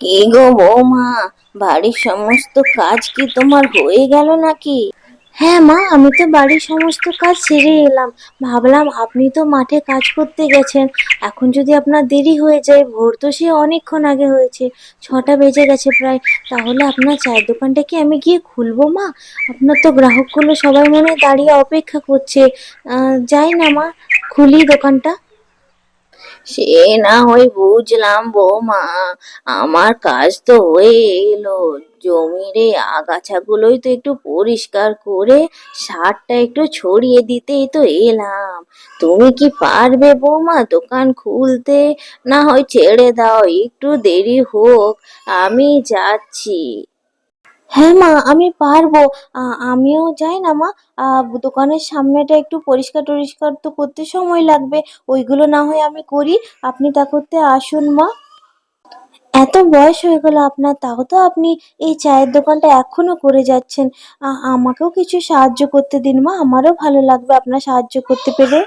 কি গো বৌমা, বাড়ির সমস্ত কাজ কি তোমার হয়ে গেল নাকি? হ্যাঁ মা, আমি তো বাড়ির সমস্ত কাজ সেরে এলাম। ভাবলাম আপনি তো মাঠে কাজ করতে গেছেন। এখন যদি আপনার দেরি হয়ে যায়, ভোর তো সে অনেকক্ষণ আগে হয়েছে, ছটা বেজে গেছে প্রায়। তাহলে আপনার চায়ের দোকানটা কি আমি গিয়ে খুলবো মা? আপনার তো গ্রাহকগুলো সবাই মনে দাঁড়িয়ে অপেক্ষা করছে। যাই না মা, খুলি দোকানটা। সে না হয় বুঝলাম বৌমা, আমার কাজ তো হয়ে এলো। জমির আগাছাগুলোই তো একটু পরিষ্কার করে সারটা একটু ছড়িয়ে দিতেই তো এলাম। তুমি কি পারবে বৌমা দোকান খুলতে? না হয় ছেড়ে দাও, একটু দেরি হোক, আমি যাচ্ছি। হ্যাঁ মা, আমি পারব। আমিও যাই না মা। দোকানের সামনেটা একটু পরিষ্কার টরিষ্কার তো করতে সময় লাগবে। ওইগুলো না হয় আমি করি। আপনি তা করতে আসুন মা। এত বয়স হয়ে গেল আপনার, তাও তো আপনি এই চায়ের দোকানটা এখনও করে যাচ্ছেন। আমাকেও কিছু সাহায্য করতে দিন মা। আমারও ভালো লাগবে আপনার সাহায্য করতে পেরে।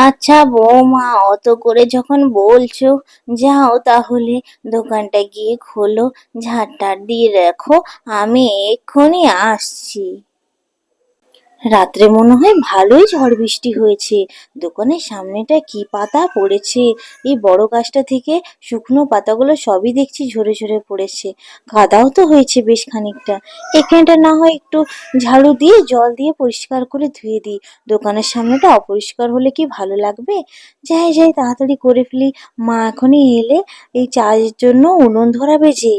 আচ্ছা বৌমা, অত করে যখন বলছো, যাও তাহলে দোকানটা গিয়ে খোলো ঝাড় টাড় দিয়ে রাখো, আমি এক্ষুনি আসছি। রাত্রে মনে হয় ভালোই ঝড় বৃষ্টি হয়েছে। দোকানের সামনেটা কি পাতা পড়েছে? এই বড় গাছটা থেকে শুকনো পাতাগুলো সবই দেখছি ঝরে ঝরে পড়েছে। কাদাও তো হয়েছে বেশ খানিকটা। এখানটা না হয় একটু ঝাড়ু দিয়ে, জল দিয়ে পরিষ্কার করে ধুয়ে দিই। দোকানের সামনেটা অপরিষ্কার হলে কি ভালো লাগবে? যাই যাই, তাড়াতাড়ি করে ফেলি। মা এখনই এলে এই চায়ের জন্য উনুন ধরাবে যে।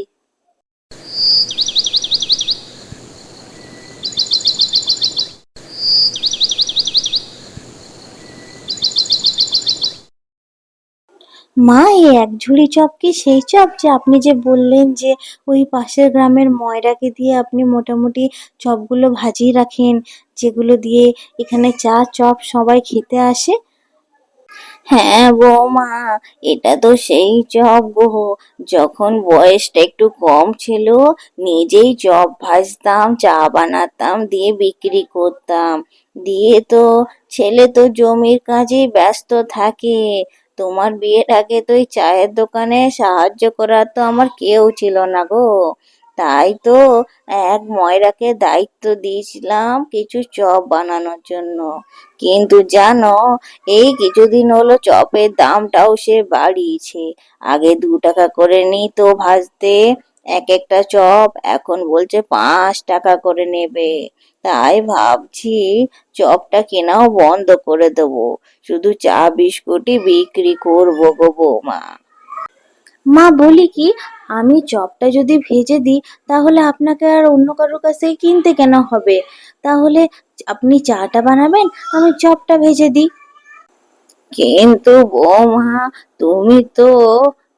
মা এই এক ঝুড়ি চপ কি সেই চপ যে আপনি যে বললেন যে ওই পাশের গ্রামের ময়রাকে দিয়ে আপনি মোটামুটি চপগুলো ভাজিয়ে রাখেন, যেগুলো দিয়ে এখানে চা, চপ সবাই খেতে আসে? হ্যাঁ বৌমা এটা তো সেই চপ গো। যখন বয়সটা একটু কম ছিল, নিজেই চপ ভাজতাম, চা বানাতাম, দিয়ে বিক্রি করতাম। দিয়ে তো ছেলে তো জমির কাজেই ব্যস্ত থাকে। তোমার বিয়ের আগে তো ওই চায়ের দোকানে সাহায্য করার তো আমার কেউ ছিল না গো। তাই তো এক ময়রাকে দায়িত্ব দিয়েছিলাম কিছু চপ বানানোর জন্য। কিন্তু জানো, এই কিছুদিন হলো চপের দামটাও সে বাড়িয়েছে। আগে দু টাকা করে নিত ভাজতে। এক একটা চপ এখন বলছে পাঁচ টাকা করে নেবে। তাই ভাবছি চপটা কেনাও বন্ধ করে দেবো। শুধু চা বিস্কুটই বিক্রি করব গো বৌমা। মা বলি কি আমি চপটা যদি ভেজে দিই তাহলে আপনাকে আর অন্য কারোর কাছ কিনতে কেন হবে? তাহলে আপনি চাটা বানাবেন আমি চপটা ভেজে দিই। কিন্তু বৌমা তুমি তো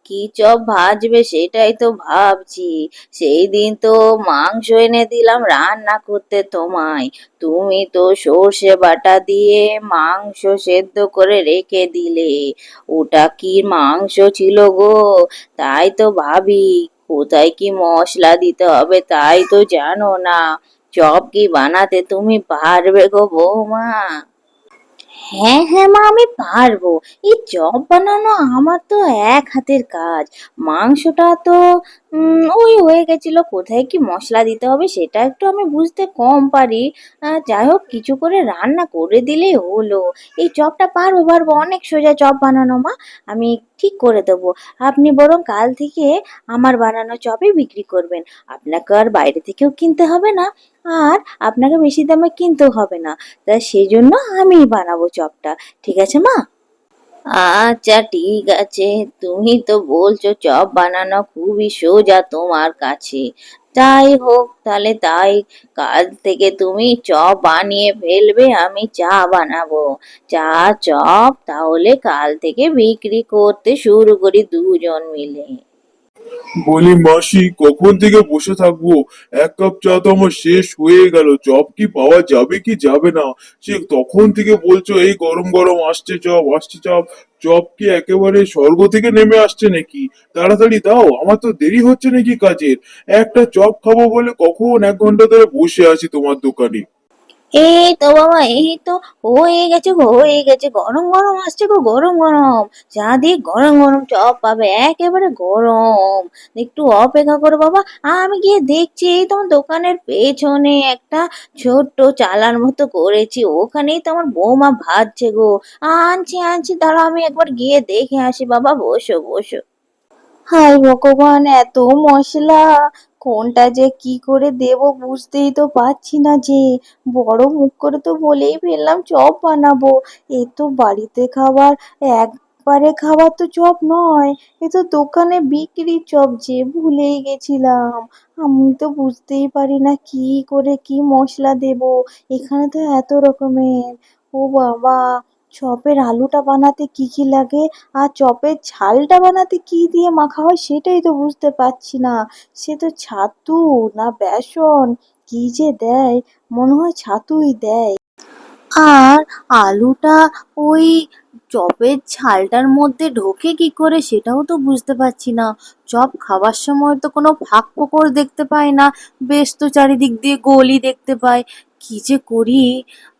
কি চপ ভাজবে সেটাই তো ভাবছি। সেই দিন তো মাংস এনে দিলাম রান্না করতে তোমায়। তুমি তো সর্ষে বাটা দিয়ে মাংস সেদ্ধ করে রেখে দিলে। ওটা কি মাংস ছিল গো? তাই তো ভাবি, কোথায় কি মশলা দিতে হবে তাই তো জানো না। চপ কি বানাতে তুমি পারবে গো বৌমা? হ্যাঁ হ্যাঁ মা, আমি পারব। এই চপ বানানো আমার তো এক হাতের কাজ। মাংসটা তো ওই হয়ে গেছিল, কোথায় কি মশলা দিতে হবে সেটা একটু আমি বুঝতে কম পারি। যাই হোক, কিছু করে রান্না করে দিলেই হলো। এই চপটা পারব পারব, অনেক সোজা চপ বানানো মা। আমি ঠিক করে দেবো। আপনি বরং কাল থেকে আমার বানানো চপই বিক্রি করবেন। আপনাকে আর বাইরে থেকেও কিনতে হবে না। আর আপনাকে বেশি দামে কিনতেও হবে না। তা সেই জন্য আমি বানাবো চপটা। ঠিক আছে মা? আচ্ছা ঠিক আছে। তুমি তো বলছো চপ বানানো খুবই সোজা তোমার কাছে। তাই হোক, তাহলে তাই। কাল থেকে তুমি চপ বানিয়ে ফেলবে, আমি চা বানাবো। চা, চপ তাহলে কাল থেকে বিক্রি করতে শুরু করি দুজন মিলে। বলি, মাসি, কখন থেকে বসে থাকব? এক কাপ চা তো আমার শেষ হয়ে গেল। চপ কি পাওয়া যাবে কি যাবে না? সে তখন থেকে বলছো, এই গরম গরম আসছে চপ আসছে চপ। চপ কি একেবারে স্বর্গ থেকে নেমে আসছে নাকি? তাড়াতাড়ি দাও, আমার তো দেরি হচ্ছে নাকি কাজের? একটা চপ খাব বলে কখন এক ঘণ্টা ধরে বসে আছি তোমার দোকানে? এই তো বাবা এই তো হয়ে গেছে হয়ে গেছে। গরম গরম আসছে গো, গরম গরম। চাঁদিক গরম গরম চপ পাবে, একেবারে গরম। একটু অপেক্ষা করো বাবা, আমি গিয়ে দেখছি, এই তোমার দোকানের পেছনে একটা ছোট্ট চালার মতো করেছি। ওখানেই তো আমার বৌমা ভাজছে গো। আনছি আনছি, দাঁড়াও, আমি একবার গিয়ে দেখে আসি। বাবা, বসো বসো। হাই ভগবান, এত মশলা। কোনটা যে কি করে দেব বুঝতেই তো পারছি না যে। বড় মুখ করে তো বলেই ফেললাম, চপ বানাবো। এ তো বাড়িতে খাবার, একবারে খাবার তো চপ নয়, এ তো দোকানে বিক্রির চপ যে ভুলেই গেছিলাম। আমি তো বুঝতেই পারি না কি করে কি মশলা দেব, এখানে তো এত রকমের। ও বাবা চপের আলুটা বানাতে কি কি লাগে আর চপের ঝালটা বানাতে কি দিয়ে মাখা হয় সেটাই তো বুঝতে পারছি না। সে তো ছাতু না বেসন, কি যে দেয়? মনে হয় ছাতুই দেয়। আর আলুটা ওই চপের ঝালটার মধ্যে ঢোকে কি করে সেটাও তো বুঝতে পারছি না। চপ খাওয়ার সময় তো কোনো ফাঁক ফোকর দেখতে পাই না, বেশ তো চারিদিক দিয়ে গোলই দেখতে পাই কি যে করি?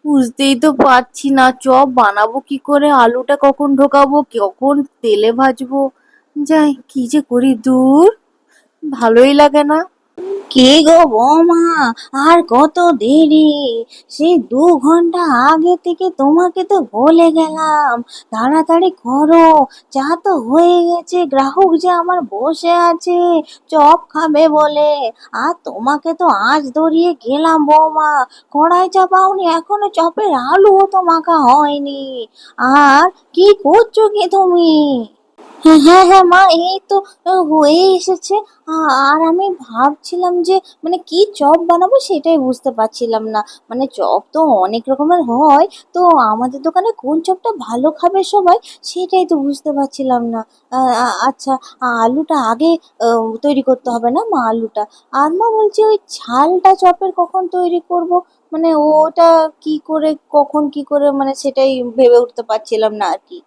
বুঝতেই তো পারছি না, চপ বানাবো কি করে? আলুটা কখন ঢোকাবো? কখন তেলে ভাজবো? যাই, কি যে করি, দূর? ভালোই লাগে না। কে গো বৌমা? আর কত দেরি? সে দু ঘণ্টা আগে থেকে তোমাকে তো বলে গেলাম। তাড়াতাড়ি করো। চা তো হয়ে গেছে, গ্রাহক যে আমার বসে আছে, চপ খাবে বলে। আর তোমাকে তো আজ ধরিয়ে গেলাম বৌমা। কড়াই চা পাওনি, এখনও চপের আলুও তো মাখা হয়নি। আর কি করছ কি তুমি? হ্যাঁ হ্যাঁ মা, এই তো হয়ে এসেছে। আর আমি ভাবছিলাম যে মানে কি চপ বানাবো সেটাই বুঝতে পারছিলাম না। মানে চপ তো অনেক রকমের হয়, তো আমাদের দোকানে কোন চপটা ভালো খাবে সবাই সেটাই তো বুঝতে পারছিলাম না। আচ্ছা আলুটা আগে তৈরি করতে হবে না মা আলুটা? আর মা বলছি ওই ঝালটা চপের কখন তৈরি করব? মানে ওটা কি করে, কখন কি করে মানে সেটাই ভেবে উঠতে পারছিলাম না আর কি।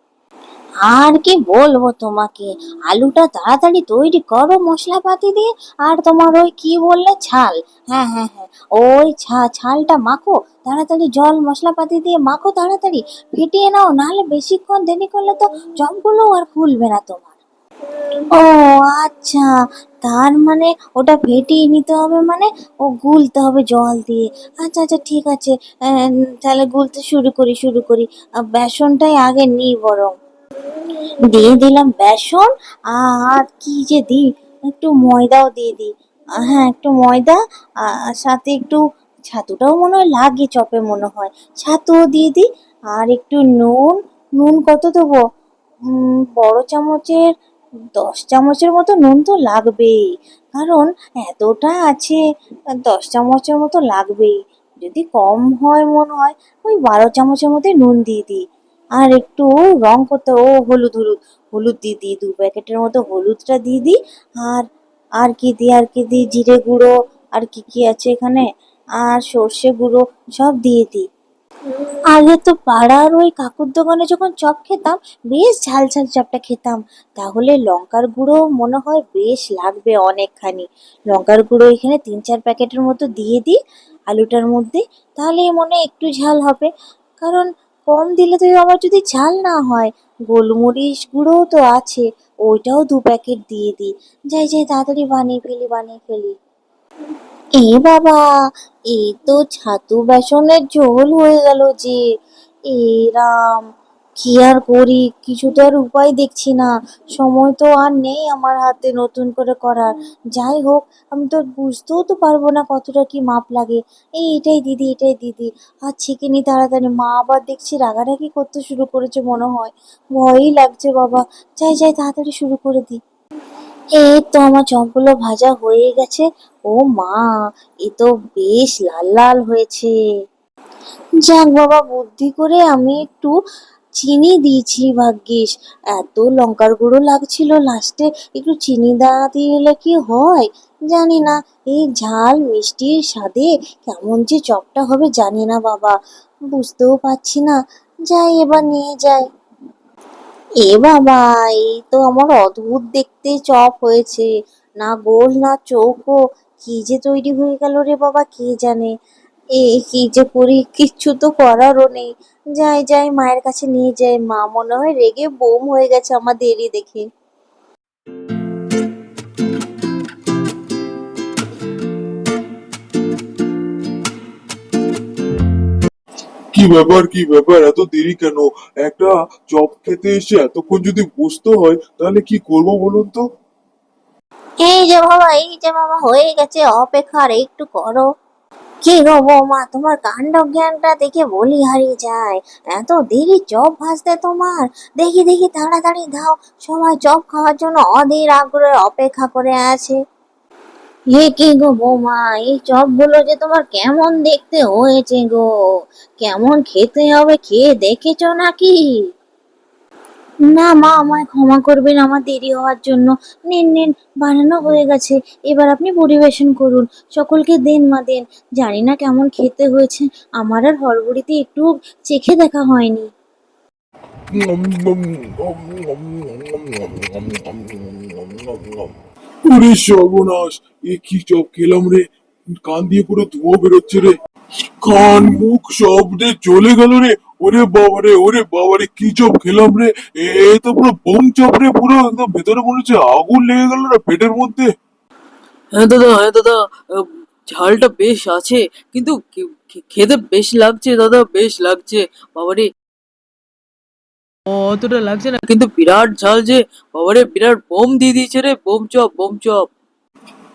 আর কি বলব তোমাকে? আলুটা তাড়াতাড়ি তৈরি করো মশলাপাতি দিয়ে, আর তোমার ওই কি বললে, ছাল। হ্যাঁ হ্যাঁ হ্যাঁ ওই ছা, ছালটা মাখো, তাড়াতাড়ি জল, মশলাপাতি দিয়ে মাখো তাড়াতাড়ি। ফেটিয়ে নাও, নাহলে বেশিক্ষণ দেরি করলে তো চপগুলো আর ফুলবে না তোমার। ও আচ্ছা। তার মানে ওটা ফেটিয়ে নিতে হবে মানে ও গুলতে হবে জল দিয়ে। আচ্ছা আচ্ছা ঠিক আছে। তাহলে গুলতে শুরু করি শুরু করি। বেসনটাই আগে নিই বরং। দিয়ে দিলাম বেসন। আর কি যে দিই? একটু ময়দাও দিয়ে দিই। হ্যাঁ একটু ময়দা, আর সাথে একটু ছাতুটাও মনে হয় লাগে, চপে মনে হয়। ছাতুও দিয়ে দিই, আর একটু নুন। নুন কত দেবো? বড় চামচের, দশ চামচের মতো নুন তো লাগবেই। কারণ এতটা আছে, দশ চামচের মতো লাগবেই। যদি কম হয় মনে হয়, ওই বারো চামচের মধ্যে নুন দিয়ে দিই। আর একটু রং করতে, ও হলুদ হলুদ হলুদ দিয়ে দিই, দু প্যাকেটের মতো হলুদটা দিয়ে দিই। আর আর কি দিই, আর কি দিই, জিরে গুঁড়ো, আর কি কি আছে এখানে? আর সর্ষে গুঁড়ো, সব দিয়ে দিই। আগে তো পাড়ার ওই কাকুর দোকানে যখন চপ খেতাম, বেশ ঝাল ঝাল চপটা খেতাম। তাহলে লঙ্কার গুঁড়ো মনে হয় বেশ লাগবে অনেকখানি। লঙ্কার গুঁড়ো এখানে তিন চার প্যাকেটের মতো দিয়ে দিই আলুটার মধ্যে, তাহলে মনে একটু ঝাল হবে। কারণ কম দিলে তো আবার যদি ঝাল না হয়, গোলমরিচ গুঁড়োও তো আছে, ওইটাও দু প্যাকেট দিয়ে দিই। যাই যাই, তাড়াতাড়ি বানিয়ে ফেলি বানিয়ে ফেলি। এ বাবা, এ তো ছাতু বেসনের ঝোল হয়ে গেল যে। এরাম রাম কি আর করি? কিছু তো আর উপায় দেখছি না। সময় তো আর নেই আমার হাতে নতুন করে করার। যাই হোক, আমি তো বুঝতেও তো পারব না কতটা কি মাপ লাগে। এই, এটাই দিদি এটাই দিদি। আর ছেঁকে নি তাড়াতাড়ি। মা আবার দেখছি রাগারাগি করতে শুরু করেছে মনে হয়। ভয়ই লাগছে বাবা। যাই যাই, তাড়াতাড়ি শুরু করে দিই এই তো আমার চপগুলো ভাজা হয়ে গেছে। ও মা, এ তো বেশ লাল লাল হয়েছে। যাক বাবা, বুদ্ধি করে আমি একটু চিনি দিয়েছি ভাগ্যিস। এত লঙ্কার গুঁড়ো লাগছিল লাস্টে একটু চিনি দেওয়া দিলে কি হয়? জানি না। এই ঝাল মিষ্টির স্বাদে কেমন যে চপটা হবে জানি না বাবা। বুঝতেও পারছি না। যাই এবার নিয়ে যাই। এ বাবা, এই তো আমার অদ্ভুত দেখতে চপ হয়েছে। না গোল, না চৌকো। কি যে তৈরি হয়ে গেল রে বাবা, কে জানে? এ কি যে করি কিচ্ছু তো করারও নেই। যাই যাই মায়ের কাছে নিয়ে যাই। মা মনে হয় রেগে বোম হয়ে গেছে আমার দেরি দেখে। কি ব্যাপার কি ব্যাপার? এত দেরি কেন? একটা চপ খেতে এসে এতক্ষণ যদি বসতে হয় তাহলে কি করব বলুন তো? এই যে বাবা এই যে বাবা হয়ে গেছে। অপেক্ষা আর একটু করো। কি গো বৌমা, তোমার কাণ্ড জ্ঞানটা দেখে বলি হারিয়ে যায়। এত দেরি চপ ভাজতে তোমার? দেখি দেখি, তাড়াতাড়ি দাও। সবাই চপ খাওয়ার জন্য অধীর আগ্রহে অপেক্ষা করে আছে। এ কি গো বৌমা, এই চপগুলো যে তোমার কেমন দেখতে হয়েছে গো? কেমন খেতে হবে খেয়ে দেখেছ নাকি? না মা আমায় ক্ষমা করবেন আমার দেরি হওয়ার জন্য নিন নিন বানানো হয়ে গেছে এবার আপনি পরিবেশন করুন সকলকে দেন মা দেন জানি না কেমন খেতে হয়েছে আমার আর হরবড়িতে একটু চেখে দেখা হয়নি ওরে সর্বনাশ এ কি চপ খেলাম রে কান দিয়ে পুরো ধোঁয়া বেরোচ্ছে রে কান মুখ সব যে চলে গেল রে ওরে বাবারে ওরে বাবারে কি চপ খেলাম রে? এ তো পুরো বোম চপ রে, পুরো একদম ভেতরে মনে হচ্ছে আগুন লেগে গেল রে পেটের মধ্যে। হ্যাঁ দাদা হ্যাঁ দাদা ঝালটা বেশ আছে, কিন্তু খেতে বেশ লাগছে দাদা, বেশ লাগছে। বাবারে অতটা লাগছে না, কিন্তু বিরাট ঝাল যে বাবারে বিরাট বোম দিয়ে দিয়েছে রে, বোম চপ বোম চপ।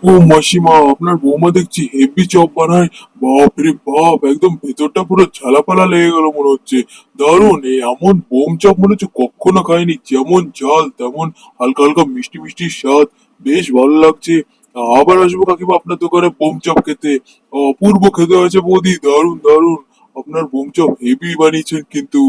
ও মাসিমা, আপনার বৌমা দেখছি হেভি চপ বানায়। বাপ রে বাপ, একদম ভেতরটা পুরো ঝালাপালা লেগে গেল মনে হচ্ছে। দারুণ, এই এমন বোম চপ মনে হচ্ছে কখনো খাইনি। যেমন ঝাল, তেমন হালকা হালকা মিষ্টি মিষ্টি স্বাদ। বেশ ভালো লাগছে। আবার আসব কাকিমা আপনার দোকানে বোম চপ খেতে। অপূর্ব খেতে হয়েছে বৌদি, দারুণ দারুণ। আপনার বোম চপ হেভি বানিয়েছেন কিন্তু।